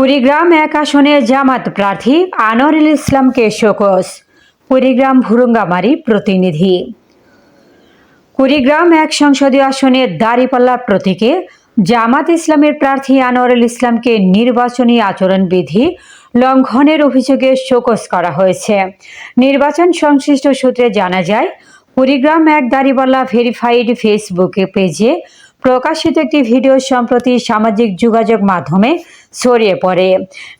কুড়িগ্রাম এক আসনে জামাত প্রার্থী আনোয়ারুল ইসলামকে শোকস কুড়িগ্রাম ভুরুঙ্গামারি প্রতিনিধি। কুড়িগ্রাম এক সংসদীয় আসনে দাঁড়িপাল্লা প্রতীকে জামাত ইসলামের প্রার্থী আনোয়ারুল ইসলামকে নির্বাচনী আচরণবিধি লঙ্ঘনের অভিযোগে শোকস করা হয়েছে। নির্বাচন সংশ্লিষ্ট সূত্রে জানা যায়, কুড়িগ্রাম এক দাঁড়িপাল্লা ভেরিফাইড ফেসবুকে পেজে প্রকাশিত একটি ভিডিও সম্প্রতি সামাজিক যোগাযোগ মাধ্যমে ছড়িয়ে পড়ে।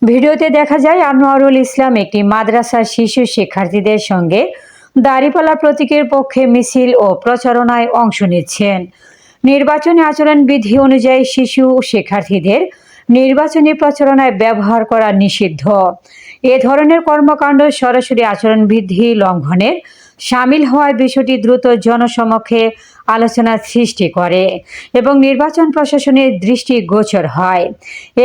ভিডিওতে দেখা যায়, আনোয়ারুল ইসলাম একটি মাদ্রাসার শিশু শিক্ষার্থীদের সঙ্গে দাঁড়িপাল্লা প্রতীকের পক্ষে মিছিল ও প্রচারণায় অংশ নিচ্ছেন। নির্বাচনী আচরণ বিধি অনুযায়ী শিশু শিক্ষার্থীদের নির্বাচনী প্রচারণায় ব্যবহার করা নিষিদ্ধ। এ ধরনের কর্মকাণ্ড সরাসরি আচরণ বিধি লঙ্ঘনের সামিল হওয়ায় বিষয়টি দ্রুত জনসমক্ষে আলোচনার সৃষ্টি করে এবং নির্বাচন প্রশাসনের দৃষ্টি গোচর হয়।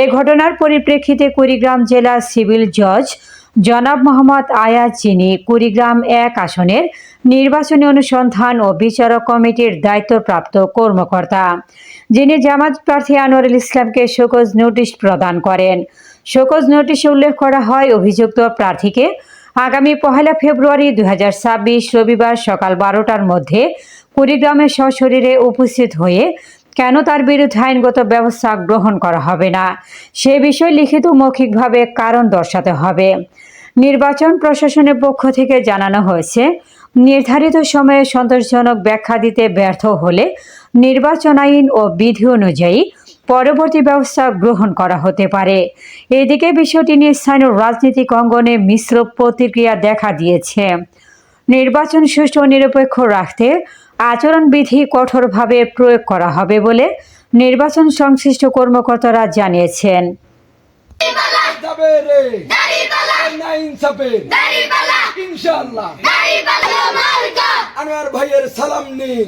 এ ঘটনার পরিপ্রেক্ষিতে কুড়িগ্রাম জেলার সিভিল জজ জনাব মোহাম্মদ আয়াজ যিনি কুড়িগ্রাম এক আসনের নির্বাচনী অনুসন্ধান ও বিচারক কমিটির দায়িত্বপ্রাপ্ত কর্মকর্তা, যিনি জামাত প্রার্থী আনোয়ারুল ইসলামকে শোকজ নোটিশ প্রদান করেন। শোকজ নোটিশে উল্লেখ করা হয়, অভিযুক্ত প্রার্থীকে আগামী পহেলা ফেব্রুয়ারি দু হাজার ছাব্বিশ রবিবার সকাল বারোটার মধ্যে কুড়িগ্রামে সশরীরে উপস্থিত হয়ে কেন তার বিরুদ্ধে আইনগত ব্যবস্থা গ্রহণ করা হবে না? সে বিষয়ে লিখিত মৌখিকভাবে কারণ দর্শাতে হবে। নির্বাচন প্রশাসনের পক্ষ থেকে জানানো হয়েছে, নির্ধারিত সময়ে সন্তোষজনক ব্যাখ্যা দিতে ব্যর্থ হলে নির্বাচন আইন ও বিধি অনুযায়ী পরবর্তী ব্যবস্থা গ্রহণ করা হতে পারে। এদিকে বিষয়টি নিয়ে স্থানীয় রাজনৈতিক অঙ্গনে মিশ্র প্রতিক্রিয়া দেখা দিয়েছে। নির্বাচন সুষ্ঠু ও নিরপেক্ষ রাখতে আচরণবিধি কঠোরভাবে প্রয়োগ করা হবে বলে নির্বাচন সংশ্লিষ্ট কর্মকর্তারা জানিয়েছেন। ইনশাআল্লাহ। আনোয়ার ভাইয়ের সালাম নিন।